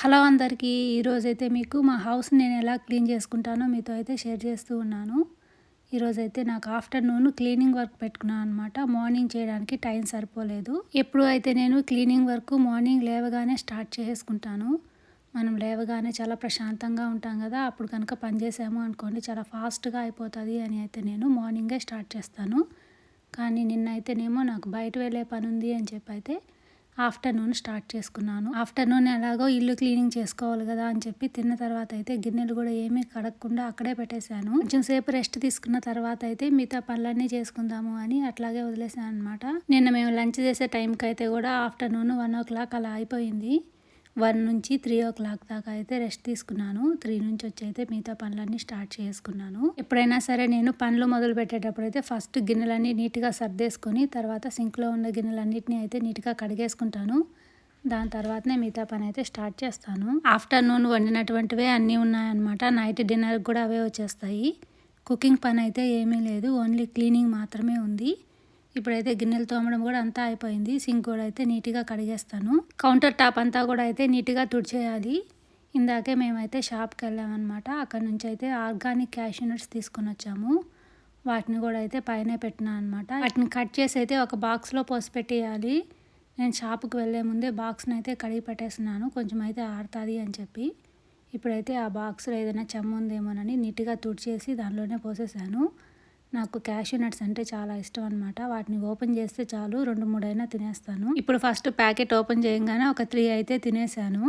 Hello అందరికీ ఈరోజైతే మీకు మా హౌస్ నేను ఎలా క్లీన్ చేసుకుంటానో మీతో అయితే షేర్ చేస్తూ ఉన్నాను. ఈరోజైతే నాకు ఆఫ్టర్నూన్ క్లీనింగ్ వర్క్ పెట్టుకున్నాను అనమాట మార్నింగ్ చేయడానికి టైం సరిపోలేదు. ఎప్పుడు అయితే నేను క్లీనింగ్ వర్క్ మార్నింగ్ లేవగానే స్టార్ట్ చేసుకుంటాను. మనం లేవగానే చాలా ప్రశాంతంగా ఉంటాం కదా అప్పుడు కనుక పని చేసాము అనుకోండి చాలా ఫాస్ట్గా అయిపోతుంది అని అయితే నేను మార్నింగే స్టార్ట్ చేస్తాను. కానీ నిన్న అయితేనేమో నాకు బయట వెళ్ళే పని ఉంది అని చెప్పి అయితే ఆఫ్టర్నూన్ స్టార్ట్ చేసుకున్నాను. ఆఫ్టర్నూన్ ఎలాగో ఇల్లు క్లీనింగ్ చేసుకోవాలి కదా అని చెప్పి తిన్న తర్వాత అయితే గిన్నెలు కూడా ఏమీ కడగకుండా అక్కడే పెట్టేశాను. కొంచెం సేపు రెస్ట్ తీసుకున్న తర్వాత అయితే మిగతా పనులన్నీ చేసుకుందాము అని అట్లాగే వదిలేసాను అనమాట నిన్న మేము లంచ్ చేసే టైంకి అయితే కూడా ఆఫ్టర్నూన్ వన్ ఓ క్లాక్ అలా అయిపోయింది. వన్ నుంచి త్రీ ఓ క్లాక్ దాకా అయితే రెస్ట్ తీసుకున్నాను. త్రీ నుంచి వచ్చి అయితే మిగతా పనులన్నీ స్టార్ట్ చేసుకున్నాను. ఎప్పుడైనా సరే నేను పనులు మొదలు పెట్టేటప్పుడు అయితే ఫస్ట్ గిన్నెలన్నీ నీట్గా సర్దేసుకొని తర్వాత సింక్లో ఉన్న గిన్నెలన్నింటినీ అయితే నీట్గా కడిగేసుకుంటాను. దాని తర్వాతనే మిగతా పని అయితే స్టార్ట్ చేస్తాను. ఆఫ్టర్నూన్ వండినటువంటివే అన్నీ ఉన్నాయన్నమాట. నైట్ డిన్నర్కి కూడా అవే వచ్చేస్తాయి. కుకింగ్ పని అయితే ఏమీ లేదు. ఓన్లీ క్లీనింగ్ మాత్రమే ఉంది. ఇప్పుడైతే గిన్నెలు తోమడం కూడా అంతా అయిపోయింది. సింక్ కూడా అయితే నీట్గా కడిగేస్తాను. కౌంటర్ టాప్ అంతా కూడా అయితే నీట్గా తుడిచేయాలి. ఇందాకే మేమైతే షాప్కి వెళ్ళామన్నమాట. అక్కడ నుంచి అయితే ఆర్గానిక్ క్యాషూ తీసుకొని వచ్చాము. వాటిని కూడా అయితే పైన పెట్టినా అనమాట వాటిని కట్ చేసి అయితే ఒక బాక్స్లో పోసి పెట్టేయాలి. నేను షాప్కి వెళ్ళే ముందే బాక్స్ని అయితే కడిగి పెట్టేస్తున్నాను. కొంచెం అయితే ఆడుతుంది అని చెప్పి. ఇప్పుడైతే ఆ బాక్స్లో ఏదైనా చెమ్మ ఉందేమోనని నీట్గా తుడిచేసి దానిలోనే పోసేసాను. నాకు క్యాష్యూ నట్స్ అంటే చాలా ఇష్టం అనమాట వాటిని ఓపెన్ చేస్తే చాలు రెండు మూడైనా తినేస్తాను. ఇప్పుడు ఫస్ట్ ప్యాకెట్ ఓపెన్ చేయగానే ఒక త్రీ అయితే తినేసాను.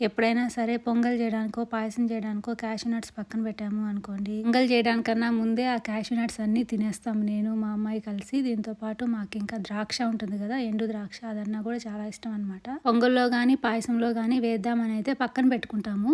ఎప్పుడైనా సరే పొంగల్ చేయడానికో పాయసం చేయడానికో క్యాష్యూ నట్స్ పక్కన పెట్టాము అనుకోండి. పొంగల్ చేయడానికన్నా ముందే ఆ క్యాష్యూ నట్స్ అన్నీ తినేస్తాము నేను మా అమ్మాయి కలిసి. దీంతో పాటు మాకు ఇంకా ద్రాక్ష ఉంటుంది కదా ఎండు ద్రాక్ష అదన్నా కూడా చాలా ఇష్టం అనమాట పొంగల్లో కానీ పాయసంలో కానీ వేద్దామని అయితే పక్కన పెట్టుకుంటాము.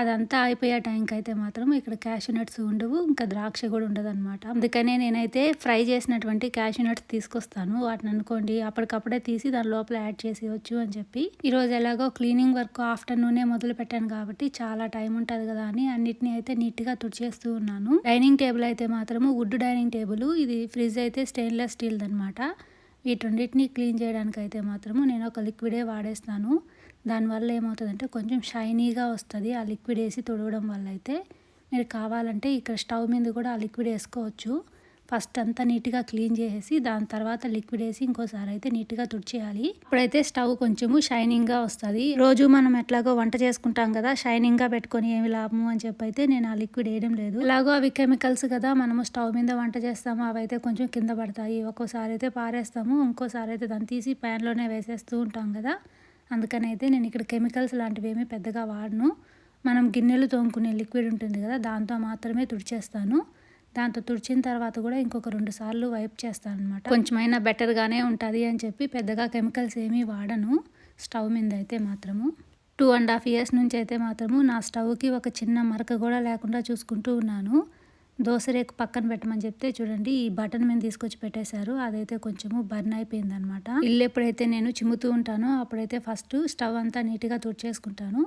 అదంతా అయిపోయే టైంకి అయితే మాత్రం ఇక్కడ క్యాషూ నట్స్ ఉండవు ఇంకా ద్రాక్ష కూడా ఉండదు అనమాట అందుకనే నేనైతే ఫ్రై చేసినటువంటి క్యాషూ నట్స్ తీసుకొస్తాను. వాటిని అనుకోండి అప్పటికప్పుడే తీసి దాని లోపల యాడ్ చేసేయచ్చు అని చెప్పి. ఈరోజు ఎలాగో క్లీనింగ్ వర్క్ ఆఫ్టర్నూనే మొదలు పెట్టాను కాబట్టి చాలా టైం ఉంటుంది కదా అని అన్నిటిని అయితే నీట్గా తుడిచేస్తూ ఉన్నాను. డైనింగ్ టేబుల్ అయితే మాత్రము వుడ్ డైనింగ్ టేబుల్ ఇది ఫ్రిడ్జ్ అయితే స్టెయిన్లెస్ స్టీల్ది అనమాట వీటన్నిటిని క్లీన్ చేయడానికి అయితే మాత్రము నేను ఒక లిక్విడే వాడేస్తాను. దానివల్ల ఏమవుతుందంటే కొంచెం షైనీగా వస్తుంది ఆ లిక్విడ్ వేసి తుడవడం వల్ల అయితే. మీరు కావాలంటే ఇక్కడ స్టవ్ మీద కూడా ఆ లిక్విడ్ వేసుకోవచ్చు. ఫస్ట్ అంతా నీట్గా క్లీన్ చేసేసి దాని తర్వాత లిక్విడ్ వేసి ఇంకోసారి అయితే నీట్గా తుడిచేయాలి. ఇప్పుడైతే స్టవ్ కొంచెము షైనింగ్గా వస్తుంది. రోజు మనం ఎట్లాగో వంట చేసుకుంటాం కదా షైనింగ్గా పెట్టుకొని ఏమి లాభము అని చెప్పి అయితే నేను ఆ లిక్విడ్ వేయడం లేదు. ఎలాగో అవి కెమికల్స్ కదా మనము స్టవ్ మీద వంట చేస్తాము అవి అయితే కొంచెం కింద పడతాయి. ఒక్కోసారి అయితే పారేస్తాము ఇంకోసారి అయితే దాన్ని తీసి ప్యాన్లోనే వేసేస్తూ ఉంటాం కదా. అందుకని అయితే నేను ఇక్కడ కెమికల్స్ లాంటివి ఏమీ పెద్దగా వాడను. మనం గిన్నెలు తోముకునే లిక్విడ్ ఉంటుంది కదా దాంతో మాత్రమే తుడిచేస్తాను. దాంతో తుడిచిన తర్వాత కూడా ఇంకొక రెండు సార్లు వైప్ చేస్తాను అనమాట కొంచెమైనా బెటర్గానే ఉంటుంది అని చెప్పి పెద్దగా కెమికల్స్ ఏమీ వాడను స్టవ్ మీద అయితే మాత్రము. టూ అండ్ హాఫ్ ఇయర్స్ నుంచి అయితే మాత్రము నా స్టవ్కి ఒక చిన్న మరక కూడా లేకుండా చూసుకుంటూ ఉన్నాను. దోశ రేకు పక్కన పెట్టమని చెప్తే చూడండి ఈ బటన్ మీద తీసుకొచ్చి పెట్టేశారు. అదైతే కొంచెము బర్న్ అయిపోయింది అనమాట ఇల్లు ఎప్పుడైతే నేను చిమ్ముతూ ఉంటానో అప్పుడైతే ఫస్ట్ స్టవ్ అంతా నీట్గా తుడిచేసుకుంటాను.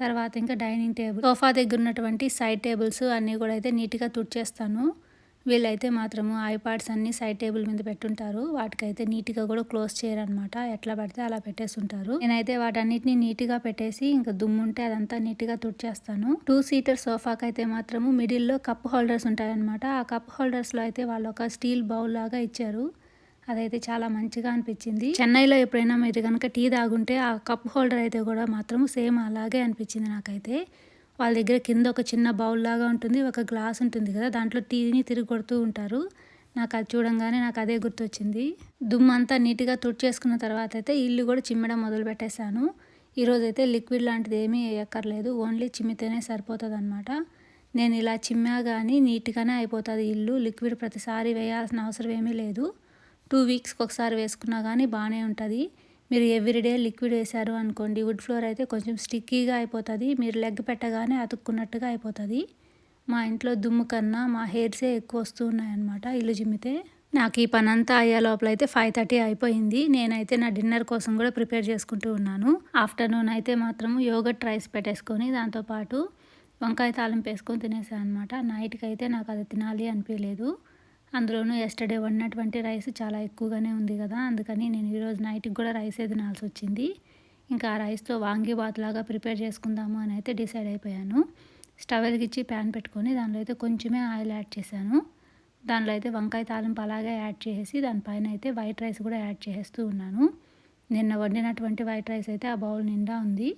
తర్వాత ఇంకా డైనింగ్ టేబుల్ సోఫా దగ్గర ఉన్నటువంటి సైడ్ టేబుల్స్ అన్నీ కూడా అయితే నీట్గా తుడిచేస్తాను. వీళ్ళైతే మాత్రము ఐపాడ్స్ అన్ని సైడ్ టేబుల్ మీద పెట్టుంటారు. వాటికైతే నీట్గా కూడా క్లోజ్ చేయరనమాట ఎట్లా పడితే అలా పెట్టేస్తుంటారు. నేనైతే వాటన్నిటిని నీట్గా పెట్టేసి ఇంకా దుమ్ము ఉంటే అదంతా నీట్గా తుడిచేస్తాను. టూ సీటర్ సోఫాకి అయితే మాత్రము మిడిల్లో కప్ హోల్డర్స్ ఉంటాయన్నమాట. ఆ కప్ హోల్డర్స్లో అయితే వాళ్ళు ఒక స్టీల్ బౌల్ లాగా ఇచ్చారు. అదైతే చాలా మంచిగా అనిపించింది. చెన్నైలో ఎప్పుడైనా మీరు కనుక టీ తాగుంటే ఆ కప్ హోల్డర్ అయితే కూడా మాత్రం సేమ్ అలాగే అనిపించింది నాకైతే. వాళ్ళ దగ్గర కింద ఒక చిన్న బౌల్ లాగా ఉంటుంది ఒక గ్లాస్ ఉంటుంది కదా దాంట్లో టీని తిరిగి కొడుతూ ఉంటారు. నాకు అది చూడంగానే నాకు అదే గుర్తొచ్చింది. దుమ్ము అంతా నీట్గా తుడిచేసుకున్న తర్వాత అయితే ఇల్లు కూడా చిమ్మడం మొదలు పెట్టేశాను. ఈరోజు అయితే లిక్విడ్ లాంటిది ఏమీ వేయక్కర్లేదు ఓన్లీ చిమ్మితేనే సరిపోతుంది అనమాట నేను ఇలా చిమ్మా కానీ నీట్గానే అయిపోతుంది ఇల్లు లిక్విడ్ ప్రతిసారి వేయాల్సిన అవసరం ఏమీ లేదు. టూ వీక్స్కి ఒకసారి వేసుకున్నా కానీ బాగానే ఉంటుంది. మీరు ఎవ్రీడే లిక్విడ్ వేశారు అనుకోండి వుడ్ ఫ్లోర్ అయితే కొంచెం స్టిక్కీగా అయిపోతుంది. మీరు లెగ్ పెట్టగానే అతుక్కున్నట్టుగా అయిపోతుంది. మా ఇంట్లో దుమ్ము కన్నా మా హెయిర్సే ఎక్కువ వస్తూ ఉన్నాయన్నమాట ఇల్లు జిమ్మితే. నాకు ఈ పని అంతా అయ్యే లోపల అయితే ఫైవ్ థర్టీ అయిపోయింది. నేనైతే నా డిన్నర్ కోసం కూడా ప్రిపేర్ చేసుకుంటూ ఉన్నాను. ఆఫ్టర్నూన్ అయితే మాత్రం యోగట్ రైస్ పెట్టేసుకొని దాంతోపాటు వంకాయ తాలింపు వేసుకొని తినేసాను అనమాట నైట్కి అయితే నాకు అది తినాలి అనిపించలేదు అందులోనూ ఎస్టర్డే వండినటువంటి రైస్ చాలా ఎక్కువగానే ఉంది కదా అందుకని నేను ఈరోజు నైట్కి కూడా రైస్ తినాల్సి వచ్చింది. ఇంకా ఆ రైస్తో వాంగీబాత్ లాగా ప్రిపేర్ చేసుకుందాము అని అయితే డిసైడ్ అయిపోయాను. స్టవ్ వెలిగించి ప్యాన్ పెట్టుకొని దానిలో అయితే కొంచెమే ఆయిల్ యాడ్ చేశాను. దానిలో అయితే వంకాయ తాలింపు అలాగే యాడ్ చేసి దానిపైన అయితే వైట్ రైస్ కూడా యాడ్ చేస్తూ ఉన్నాను. నిన్న వండినటువంటి వైట్ రైస్ అయితే ఆ బౌల్ నిండా ఉంది.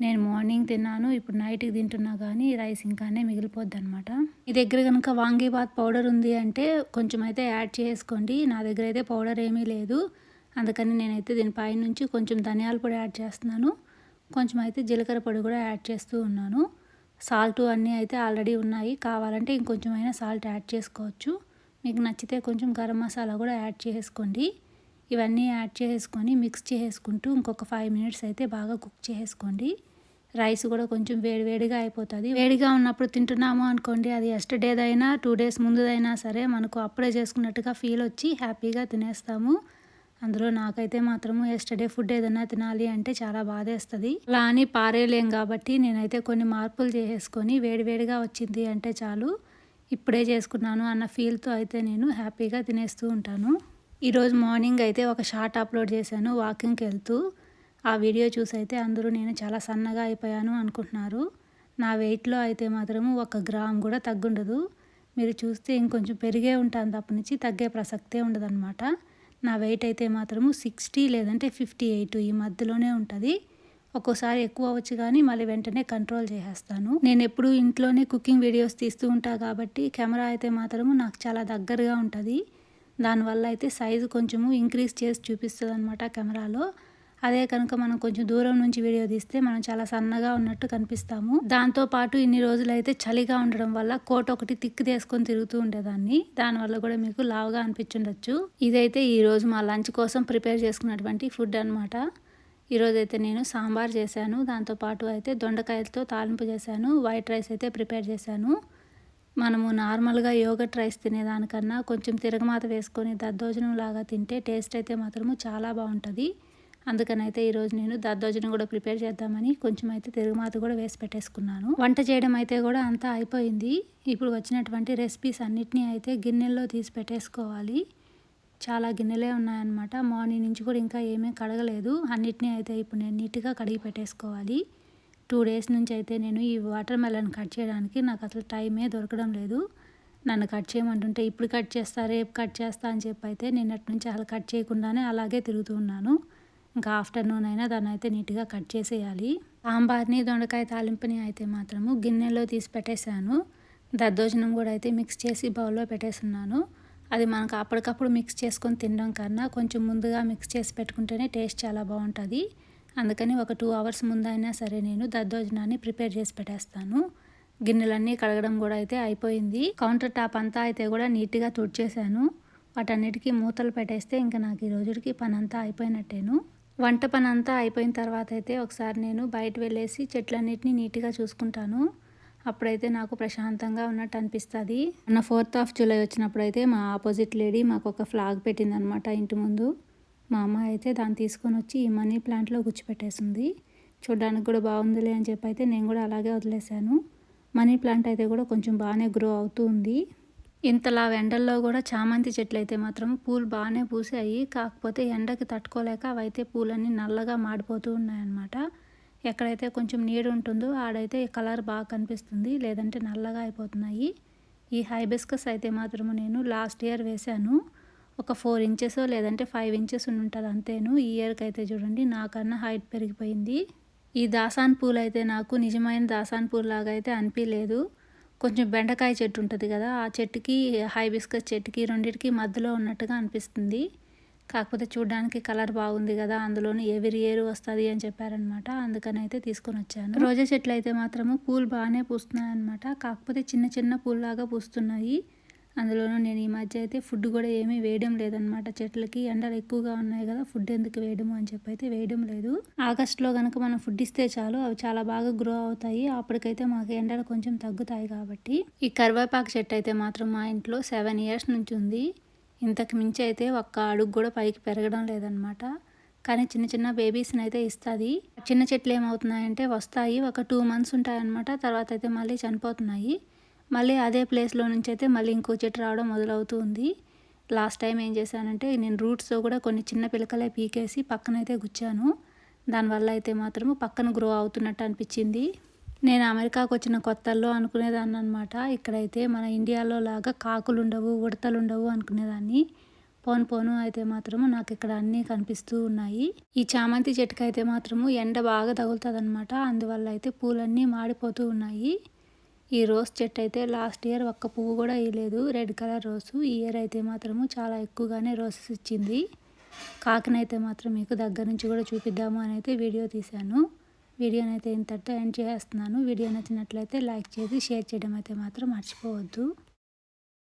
నేను మార్నింగ్ తిన్నాను ఇప్పుడు నైట్కి తింటున్నా కానీ రైస్ ఇంకానే మిగిలిపోద్ది అనమాట మీ దగ్గర కనుక వాంగీబాత్ పౌడర్ ఉంది అంటే కొంచెం అయితే యాడ్ చేసుకోండి. నా దగ్గర అయితే పౌడర్ ఏమీ లేదు. అందుకని నేనైతే దీనిపై నుంచి కొంచెం ధనియాల పొడి యాడ్ చేస్తున్నాను. కొంచెం అయితే జీలకర్ర పొడి కూడా యాడ్ చేస్తూ ఉన్నాను. సాల్ట్ అన్నీ అయితే ఆల్రెడీ ఉన్నాయి. కావాలంటే ఇంకొంచెం అయినా సాల్ట్ యాడ్ చేసుకోవచ్చు. మీకు నచ్చితే కొంచెం గరం మసాలా కూడా యాడ్ చేసుకోండి. ఇవన్నీ యాడ్ చేసుకొని మిక్స్ చేసుకుంటూ ఇంకొక ఫైవ్ మినిట్స్ అయితే బాగా కుక్ చేసుకోండి. రైస్ కూడా కొంచెం వేడివేడిగా అయిపోతుంది. వేడిగా ఉన్నప్పుడు తింటున్నాము అనుకోండి అది ఎస్టర్డేదైనా టూ డేస్ ముందుదైనా సరే మనకు అప్పుడే చేసుకున్నట్టుగా ఫీల్ వచ్చి హ్యాపీగా తినేస్తాము. అందులో నాకైతే మాత్రము ఎస్టర్డే ఫుడ్ ఏదైనా తినాలి అంటే చాలా బాధేస్తుంది. అలా అని పారేయలేం కాబట్టి నేనైతే కొన్ని మార్పులు చేసేసుకొని వేడివేడిగా వచ్చింది అంటే చాలు ఇప్పుడే చేసుకున్నాను అన్న ఫీల్తో అయితే నేను హ్యాపీగా తినేస్తూ ఉంటాను. ఈరోజు మార్నింగ్ అయితే ఒక షార్ట్ అప్లోడ్ చేశాను వాకింగ్కి వెళ్తూ ఆ వీడియో చూసి అయితే అందరూ నేను చాలా సన్నగా అయిపోయాను అనుకుంటున్నారు. నా వెయిట్లో అయితే మాత్రము ఒక గ్రామ్ కూడా తగ్గుండదు. మీరు చూస్తే ఇంకొంచెం పెరిగే ఉంటాను తప్ప నుంచి తగ్గే ప్రసక్తే ఉండదన్నమాట. నా వెయిట్ అయితే మాత్రము సిక్స్టీ లేదంటే ఫిఫ్టీ ఎయిట్ ఈ మధ్యలోనే ఉంటుంది. ఒక్కోసారి ఎక్కువ అవ్వచ్చు కానీ మళ్ళీ వెంటనే కంట్రోల్ చేసేస్తాను. నేను ఎప్పుడు ఇంట్లోనే కుకింగ్ వీడియోస్ తీస్తూ ఉంటాను కాబట్టి కెమెరా అయితే మాత్రము నాకు చాలా దగ్గరగా ఉంటుంది. దానివల్ల అయితే సైజు కొంచెము ఇంక్రీజ్ చేసి చూపిస్తుంది అనమాట కెమెరాలో. అదే కనుక మనం కొంచెం దూరం నుంచి వీడియో తీస్తే మనం చాలా సన్నగా ఉన్నట్టు కనిపిస్తాము. దాంతో పాటు ఇన్ని రోజులు అయితే చలిగా ఉండడం వల్ల కోట్ ఒకటి తిక్కు తీసుకొని తిరుగుతూ ఉండేదాన్ని. దానివల్ల కూడా మీకు లావుగా అనిపించుండొచ్చు. ఇదైతే ఈ రోజు మా లంచ్ కోసం ప్రిపేర్ చేసుకున్నటువంటి ఫుడ్ అనమాట ఈరోజు అయితే నేను సాంబార్ చేశాను. దాంతోపాటు అయితే దొండకాయలతో తాలింపు చేశాను. వైట్ రైస్ అయితే ప్రిపేర్ చేశాను. మనము నార్మల్గా యోగట్ రైస్ తినేదానికన్నా కొంచెం తిరగమాత వేసుకొని దద్దోజనం లాగా తింటే టేస్ట్ అయితే మాత్రము చాలా బాగుంటుంది. అందుకని అయితే ఈరోజు నేను దద్దోజనం కూడా ప్రిపేర్ చేద్దామని కొంచెం అయితే తిరుగుమాత కూడా వేసి పెట్టేసుకున్నాను. వంట చేయడం అయితే కూడా అంతా అయిపోయింది. ఇప్పుడు వచ్చినటువంటి రెసిపీస్ అన్నిటినీ అయితే గిన్నెల్లో తీసి పెట్టేసుకోవాలి. చాలా గిన్నెలే ఉన్నాయన్నమాట. మార్నింగ్ నుంచి కూడా ఇంకా ఏమీ కడగలేదు. అన్నిటినీ అయితే ఇప్పుడు నేను నీట్గా కడిగి పెట్టేసుకోవాలి. టూ డేస్ నుంచి అయితే నేను ఈ వాటర్ మెలన్ కట్ చేయడానికి నాకు అసలు టైమే దొరకడం లేదు. నన్ను కట్ చేయమంటుంటే ఇప్పుడు కట్ చేస్తా రేపు కట్ చేస్తా అని చెప్పి అయితే నిన్నటి నుంచి అసలు కట్ చేయకుండానే అలాగే తిరుగుతూ ఉన్నాను. ఇంకా ఆఫ్టర్నూన్ అయినా దాన్ని అయితే నీట్గా కట్ చేసేయాలి. సాంబార్ని దొండకాయ తాలింపుని అయితే మాత్రము గిన్నెలో తీసి పెట్టేశాను. దద్దోజనం కూడా అయితే మిక్స్ చేసి బౌల్లో పెట్టేస్తున్నాను. అది మనకు అప్పటికప్పుడు మిక్స్ చేసుకొని తినడం కన్నా కొంచెం ముందుగా మిక్స్ చేసి పెట్టుకుంటేనే టేస్ట్ చాలా బాగుంటుంది. అందుకని ఒక టూ అవర్స్ ముందైనా సరే నేను దద్దోజనాన్ని ప్రిపేర్ చేసి పెట్టేస్తాను. గిన్నెలన్నీ కడగడం కూడా అయితే అయిపోయింది. కౌంటర్ టాప్ అంతా అయితే కూడా నీట్గా తుడిచేశాను. వాటన్నిటికీ మూతలు పెట్టేస్తే ఇంకా నాకు ఈ రోజుకి పని అంతా అయిపోయినట్టేను. వంట పని అంతా అయిపోయిన తర్వాత అయితే ఒకసారి నేను బయట వెళ్ళేసి చెట్లన్నిటిని నీట్గా చూసుకుంటాను. అప్పుడైతే నాకు ప్రశాంతంగా ఉన్నట్టు అనిపిస్తుంది. మొన్న ఫోర్త్ ఆఫ్ జూలై వచ్చినప్పుడు అయితే మా ఆపోజిట్ లేడీ మాకు ఒక ఫ్లాగ్ పెట్టిందనమాట ఇంటి ముందు. మా అమ్మ అయితే దాన్ని తీసుకొని వచ్చి ఈ మనీ ప్లాంట్లో గుచ్చిపెట్టేసింది. చూడడానికి కూడా బాగుందిలే అని చెప్పి అయితే నేను కూడా అలాగే వదిలేశాను. మనీ ప్లాంట్ అయితే కూడా కొంచెం బాగానే గ్రో అవుతూ ఉంది. ఇంతలా ఎండల్లో కూడా చామంతి చెట్లు అయితే మాత్రం పూలు బాగానే పూసాయి. కాకపోతే ఎండకి తట్టుకోలేక అవైతే పూలన్నీ నల్లగా మాడిపోతూ ఉన్నాయన్నమాట. ఎక్కడైతే కొంచెం నీడు ఉంటుందో ఆడైతే కలర్ బాగా కనిపిస్తుంది. లేదంటే నల్లగా అయిపోతున్నాయి. ఈ హైబిస్కస్ అయితే మాత్రము నేను లాస్ట్ ఇయర్ వేశాను. ఒక ఫోర్ ఇంచెస్ లేదంటే ఫైవ్ ఇంచెస్ ఉంటుంది అంతేను. ఈ ఇయర్కి అయితే చూడండి నాకన్నా హైట్ పెరిగిపోయింది. ఈ దాసాన్ పూలు అయితే నాకు నిజమైన దాసాన్ పూలు లాగా అయితే అనిపించలేదు కొంచెం బెండకాయ చెట్టు ఉంటుంది కదా ఆ చెట్టుకి హైబిస్కస్ చెట్టుకి రెండింటికి మధ్యలో ఉన్నట్టుగా అనిపిస్తుంది. కాకపోతే చూడడానికి కలర్ బాగుంది కదా అందులోని ఎవరి ఏరు వస్తుంది అని చెప్పారనమాట. అందుకని అయితే తీసుకొని వచ్చాను. రోజా చెట్లు అయితే మాత్రము పూలు బాగానే పూస్తున్నాయి అనమాట కాకపోతే చిన్న చిన్న పూల్లాగా పూస్తున్నాయి. అందులోనూ నేను ఈ మధ్య అయితే ఫుడ్ కూడా ఏమీ వేయడం లేదనమాట చెట్లకి ఎండలు ఎక్కువగా ఉన్నాయి కదా ఫుడ్ ఎందుకు వేయడము అని చెప్పి అయితే వేయడం లేదు. ఆగస్ట్లో కనుక మనం ఫుడ్ ఇస్తే చాలు అవి చాలా బాగా గ్రో అవుతాయి. అప్పటికైతే మాకు ఎండలు కొంచెం తగ్గుతాయి కాబట్టి. ఈ కరివేపాకు చెట్టు అయితే మాత్రం మా ఇంట్లో సెవెన్ ఇయర్స్ నుంచి ఉంది. ఇంతకు మించి అయితే ఒక్క అడుగు కూడా పైకి పెరగడం లేదనమాట కానీ చిన్న చిన్న బేబీస్ని అయితే ఇస్తుంది. చిన్న చెట్లు ఏమవుతున్నాయంటే వస్తాయి ఒక టూ మంత్స్ ఉంటాయన్నమాట. తర్వాత అయితే మళ్ళీ చనిపోతున్నాయి. మళ్ళీ అదే ప్లేస్లో నుంచి అయితే మళ్ళీ ఇంకో చెట్టు రావడం మొదలవుతూ ఉంది. లాస్ట్ టైం ఏం చేశానంటే నేను రూట్స్తో కూడా కొన్ని చిన్న పిలకలే పీకేసి పక్కనైతే గుచ్చాను. దానివల్ల అయితే మాత్రము పక్కన గ్రో అవుతున్నట్టు అనిపించింది. నేను అమెరికాకు వచ్చిన కొత్తల్లో అనుకునేదాన్ని అనమాట ఇక్కడైతే మన ఇండియాలో లాగా కాకులు ఉండవు ఉడతలు ఉండవు అనుకునేదాన్ని. పోను పోను అయితే మాత్రము నాకు ఇక్కడ అన్నీ కనిపిస్తూ ఉన్నాయి. ఈ చామంతి చెట్టుకు అయితే మాత్రము ఎండ బాగా తగులుతుంది అనమాట అందువల్ల అయితే పూలన్నీ మాడిపోతూ ఉన్నాయి. ఈ రోజ్ చెట్టు అయితే లాస్ట్ ఇయర్ ఒక్క పువ్వు కూడా వేయలేదు. రెడ్ కలర్ రోసు ఈ ఇయర్ అయితే మాత్రము చాలా ఎక్కువగానే రోసెస్ ఇచ్చింది. కాకినైతే మాత్రం మీకు దగ్గర నుంచి కూడా చూపిద్దాము అని అయితే వీడియో తీశాను. వీడియోని అయితే ఇంతటితో ఎండ్ చేస్తున్నాను. వీడియో నచ్చినట్లయితే లైక్ చేసి షేర్ చేయడం అయితే మాత్రం మర్చిపోవద్దు.